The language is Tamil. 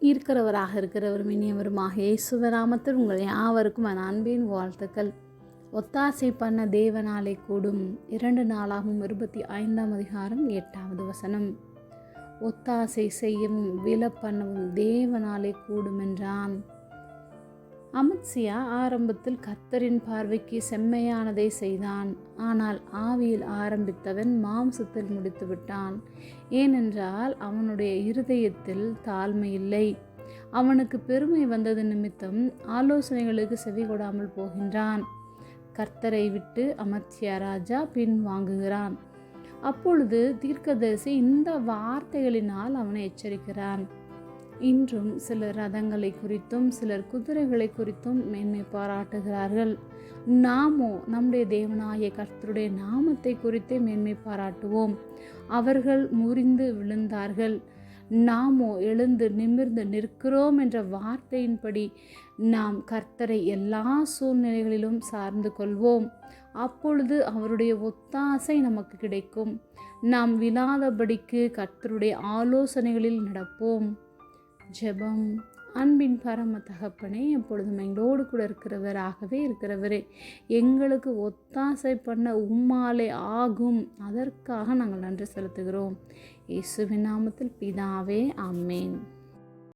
இருக்கிறவராக இருக்கிறவர் இனியவருமாக இயேசுவராமத்தில் உங்கள் யாவருக்கும் என் அன்பின் வாழ்த்துக்கள். ஒத்தாசை பண்ண தேவனாலே கூடும். இரண்டு நாளாகும் இருபத்தி ஐந்தாம் அதிகாரம் எட்டாவது வசனம். ஒத்தாசை செய்யவும் வில பண்ணவும் தேவனாலே கூடும் என்றான். அமத்சியா ஆரம்பத்தில் கர்த்தரின் பார்வைக்கு செம்மையானதை செய்தான். ஆனால் ஆவியில் ஆரம்பித்தவன் மாம்சத்தில் முடித்து விட்டான். ஏனென்றால் அவனுடைய இருதயத்தில் தாழ்மை இல்லை. அவனுக்கு பெருமை வந்தது நிமித்தம் ஆலோசனைகளுக்கு செவி கொடாமல் போகின்றான். கர்த்தரை விட்டு அமர்த்தியா ராஜா பின் வாங்குகிறான். அப்பொழுது தீர்க்கதரிசி இந்த வார்த்தைகளினால் அவனை எச்சரிக்கிறான். இன்றும் சிலர் ரதங்களை குறித்தும் சிலர் குதிரைகளை குறித்தும் மேன்மை பாராட்டுகிறார்கள். நாமோ நம்முடைய தேவனாய கர்த்தருடைய நாமத்தை குறித்தே மேன்மை பாராட்டுவோம். அவர்கள் முறிந்து விழுந்தார்கள். நாமோ எழுந்து நிமிர்ந்து நிற்கிறோம் என்ற வார்த்தையின்படி நாம் கர்த்தரை எல்லா சூழ்நிலைகளிலும் சார்ந்து கொள்வோம். அப்பொழுது அவருடைய ஒத்தாசை நமக்கு கிடைக்கும். நாம் விழாதபடிக்கு கர்த்தருடைய ஆலோசனைகளில் நடப்போம். ஜெபம் அன்பின் பரம தகப்பனே எப்பொழுதும் எங்களோடு கூட இருக்கிறவராகவே இருக்கிறவரே. எங்களுக்கு ஒத்தாசை பண்ண உம்மாலே ஆகும். அதற்காக நாங்கள் நன்றி செலுத்துகிறோம். இயேசுவின் நாமத்தில் பிதாவே ஆமேன்.